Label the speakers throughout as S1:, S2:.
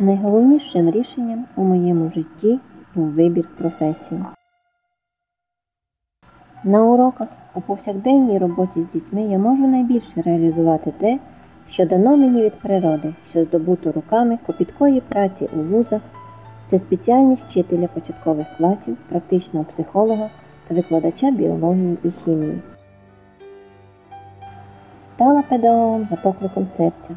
S1: Найголовнішим рішенням у моєму житті був вибір професії. На уроках у повсякденній роботі з дітьми я можу найбільше реалізувати те, що дано мені від природи, що здобуто руками копіткої праці у вузах, це спеціальність вчителя початкових класів, практичного психолога та викладача біології і хімії. Стала педагогом за покликом серця,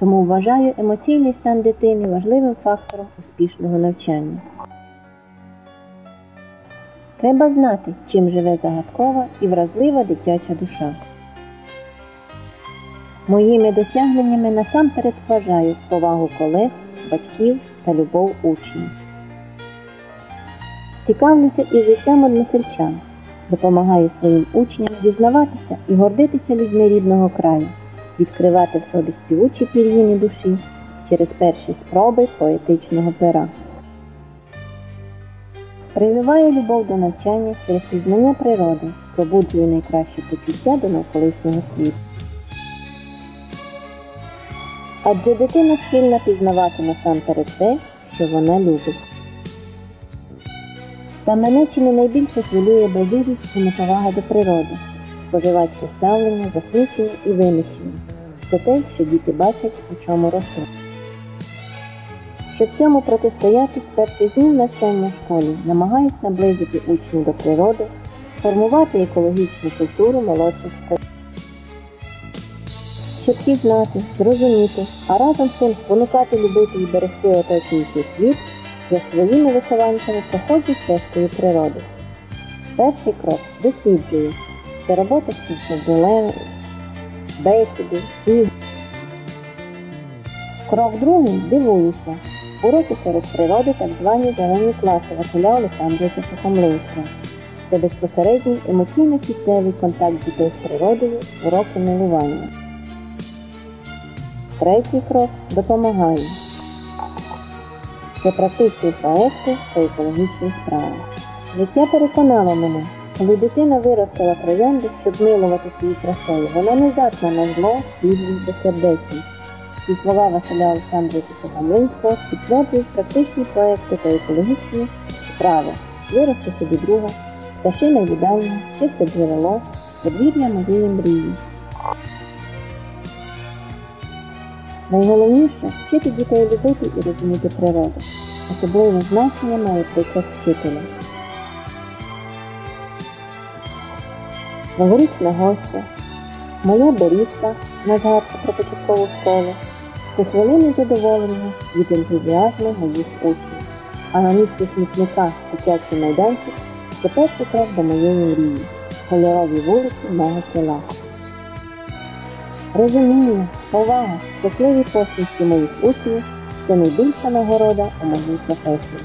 S1: тому вважаю емоційний стан дитини важливим фактором успішного навчання. Треба знати, чим живе загадкова і вразлива дитяча душа. Моїми досягненнями насамперед вважаю повагу колег, батьків та любов учнів. Цікавлюся і життям односельчан, допомагаю своїм учням дізнаватися і гордитися людьми рідного краю, відкривати в собі співучі пір'їни душі через перші спроби поетичного пера. Прививає любов до навчання через пізнання природи, пробуджує найкращі почуття до навколишнього світу. Адже дитина схильна пізнавати насамперед те, що вона любить. Та мене чи не найбільше хвилює байдужість і неповага до природи, споживацьке ставлення, засмучення і винищення. Це те, що діти бачать, у чому ростуть. Щоб цьому протистояти з перших днів навчання в школі, намагаюсь наблизити учнів до природи, формувати екологічну культуру молодших школ. Щоб пізнати, зрозуміти, а разом з цим спонукати любити і берегти оточуючий світ, я своїми вихованцями проходжу стежкою природи. Перший крок досліджую. Це робота з зеленою, бесіди, ігри. Крок другий дивуюся. Уроки серед природи так звані зелені класи Василя Олександровича Сухомлинського. Це безпосередній емоційно-кістневий контакт дітей з природою, уроки милування. Третій крок допомагаю. Це практичні проекти та екологічні справи. Життя переконало мене, коли дитина виростила троянди, щоб милувати свої красою, вона не здатна на зло, підлість, безсердечність. Ці слова Василя Олександровича Сухомлинського підтверджують практичні проекти та екологічні справи. Вирости собі друга, пташине їдальня, чисте джерело, подвір'я моєї мрії. Найголовніше вчити дітей любити і розуміти природу. Особливе значення має приклад вчителя. Новорічна гостя, моя берізка на згадку про початкову школу, це хвилини задоволення від ентузіазму моїх учнів. А на місці смітника дитячий майданчик це перший крок до моєї мрії, кольорові вулиці мого села. Розуміння, повага, щасливі посмішки моїх учнів це найбільша нагорода у моїй професії.